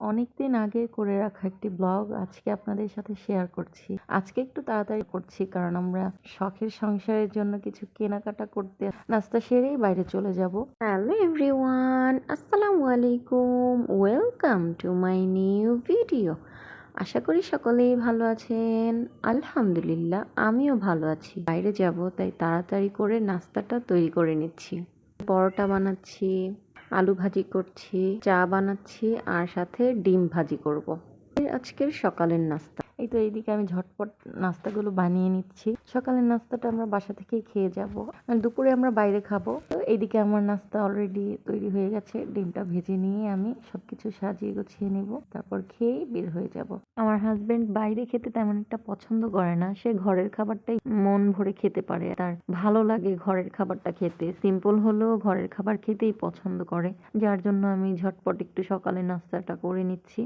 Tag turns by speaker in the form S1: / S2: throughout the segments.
S1: অনেকদিন আগে করে রাখা একটি ব্লগ আজকে আপনাদের সাথে শেয়ার করছি। আজকে একটু তাড়াতাড়ি করছি কারণ আমরা শখের সংসারের জন্য কিছু কেনাকাটা করতে নাস্তা সেরেই বাইরে চলে যাব। হ্যালো এভরিওয়ান আসসালামু আলাইকুম welcome to my new video আশা করি সকলেই ভালো আছেন। আলহামদুলিল্লাহ, আমিও ভালো আছি। বাইরে যাব, তাই তাড়াতাড়ি করে নাস্তাটা তৈরি করে নিচ্ছি। পরোটা বানাচ্ছি। আলু ভাজি করছি চা বানাচ্ছি আর সাথে ডিম ভাজি করব। আজকের সকালের নাস্তা এই তো এইদিকে আমি ঝটপট নাস্তাগুলো বানিয়ে নিচ্ছি। সকালের নাস্তাটা আমরা বাসা থেকেই খেয়ে যাব। দুপুরে আমরা বাইরে খাব। তো এইদিকে আমার নাস্তা অলরেডি তৈরি হয়ে গেছে। ডিমটা ভেজে নিয়ে আমি সবকিছু সাজিয়ে গুছিয়ে নিব। তারপর খেয়ে বের হয়ে যাব। আমার হাজবেন্ড বাইরে খেতে তেমন একটা পছন্দ করে না। সে ঘরের খাবারটাই মন ভরে খেতে পারে। তার ভালো লাগে ঘরের খাবারটা খেতে। সিম্পল হলেও ঘরের খাবার খেতেই পছন্দ করে। যার জন্য আমি ঝটপট একটু সকালে নাস্তাটা করে নিচ্ছি।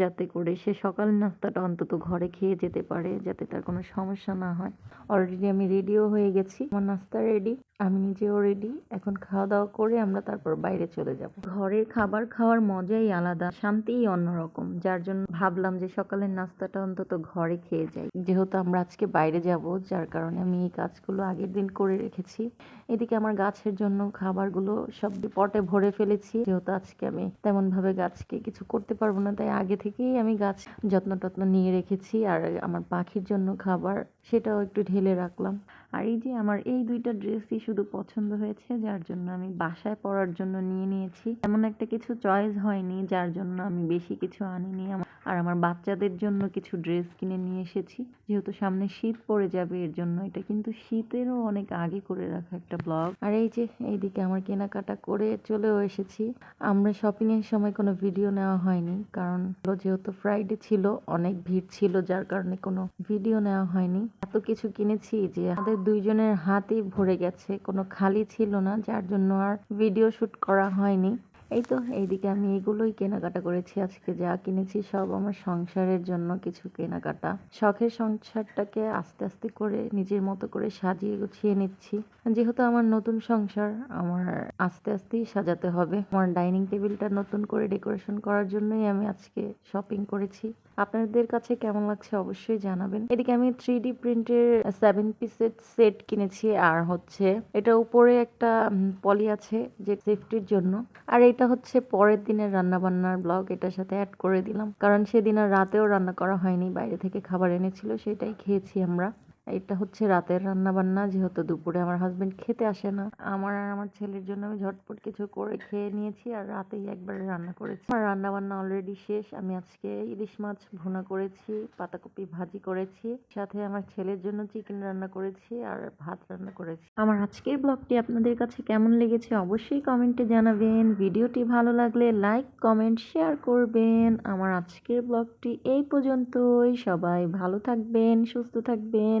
S1: যাতে করে সে সকালের নাস্তাটা অন্তত ঘরে খেয়ে যেতে পারে যাতে তার কোনো সমস্যা না হয়। অলরেডি আমি রেডিও হয়ে গেছি। আমার নাস্তা রেডি আমি নিজেও রেডি এখন খাওয়া দাওয়া করে আমরা তারপর বাইরে চলে যাব। ঘরের খাবার খাওয়ার মজাই আলাদা, শান্তিই অন্যরকম, যার জন্য ভাবলাম যে সকালের নাস্তাটা অন্তত ঘরে খেয়ে যাই। যেহেতু আমরা আজকে বাইরে যাব, যার কারণে আমি এই কাজগুলো আগের দিন করে রেখেছি। এদিকে আমার গাছের জন্য খাবারগুলো সব পটে ভরে ফেলেছি। যেহেতু আজকে আমি তেমন ভাবে গাছকে কিছু করতে পারব না, তাই আগে থেকেই আমি গাছ যত্ন টত্ন নিয়ে রেখেছি। আর আমার পাখির জন্য খাবার সেটাও একটু ঢেলে রাখলাম। আর এই যে আমার এই দুইটা ড্রেসই শুধু পছন্দ হয়েছে, যার জন্য আমি বাসায় পরার জন্য নিয়ে নিয়েছি। এমন একটা কিছু চয়েস হয়নি, যার জন্য আমি বেশি কিছু আনিনি। আমার আর আমার বাচ্চাদের জন্য কিছু ড্রেস কিনে নিয়ে এসেছি। যেহেতু সামনে শীত পড়ে যাবে, এর জন্য এটা কিন্তু শীতেরও অনেক আগে করে রাখা একটা ব্লগ। আর এই যে, এইদিকে আমার কেনাকাটা করে চলেও এসেছি। আমরা শপিং এর সময় কোনো ভিডিও নেওয়া হয়নি, কারণ যেহেতু ফ্রাইডে ছিল, অনেক ভিড় ছিল, যার কারণে কোনো ভিডিও নেওয়া হয়নি। এত কিছু কিনেছি যে, আমাদের দুইজনের হাতই ভরে গেছে, কোনো খালি ছিল না, যার জন্য আর ভিডিও শুট করা হয়নি। এই তো, এইদিকে আমি এগুলোই কেনাকাটা করেছি। আজকে যা কিনেছি সব আমার সংসারের জন্য কিছু কেনাকাটা। শখের সংসারটাকে আস্তে আস্তে করে নিজের মতো করে সাজিয়ে গুছিয়ে নিচ্ছি। যেহেতু আমার নতুন সংসার, আমার আস্তে আস্তেই সাজাতে হবে। আমার ডাইনিং টেবিলটা নতুন করে ডেকোরেশন করার জন্যই আমি আজকে শপিং করেছি। আপনাদের কাছে কেমন লাগছে অবশ্যই জানাবেন। এদিকে আমি থ্রি ডি প্রিন্টের সেভেন পিসের সেট কিনেছি। আর হচ্ছে, এটা উপরে একটা পলি আছে যে সেফটির জন্য। আর এটা হচ্ছে পরের দিনের রান্নাবান্নার ব্লগ এটার সাথে অ্যাড করে দিলাম। কারণ সেদিন আর রাতেও রান্না করা হয়নি, বাইরে থেকে খাবার এনেছিল, সেটাই খেয়েছি আমরা। এটা হচ্ছে রাতের রান্না বান্না যেহেতু দুপুরে আমার হাজবেন্ড খেতে আসে না। আমার আর আমার ছেলের জন্য আমি ঝটপট কিছু করে খেয়ে নিয়েছি আর রাতেই একবারে রান্না করেছি। আমার রান্না বান্না অলরেডি শেষ। আমি আজকে ইলিশ মাছ ভুনা করেছি, পাতাকপি ভাজি করেছি, সাথে আমার ছেলের জন্য চিকেন রান্না করেছি আর ভাত রান্না করেছি। আমার আজকের ব্লগটি আপনাদের কাছে কেমন লেগেছে অবশ্যই কমেন্টে জানাবেন। ভিডিওটি ভালো লাগলে লাইক কমেন্ট শেয়ার করবেন। আমার আজকের ব্লগটি এই পর্যন্তই। সবাই ভালো থাকবেন, সুস্থ থাকবেন।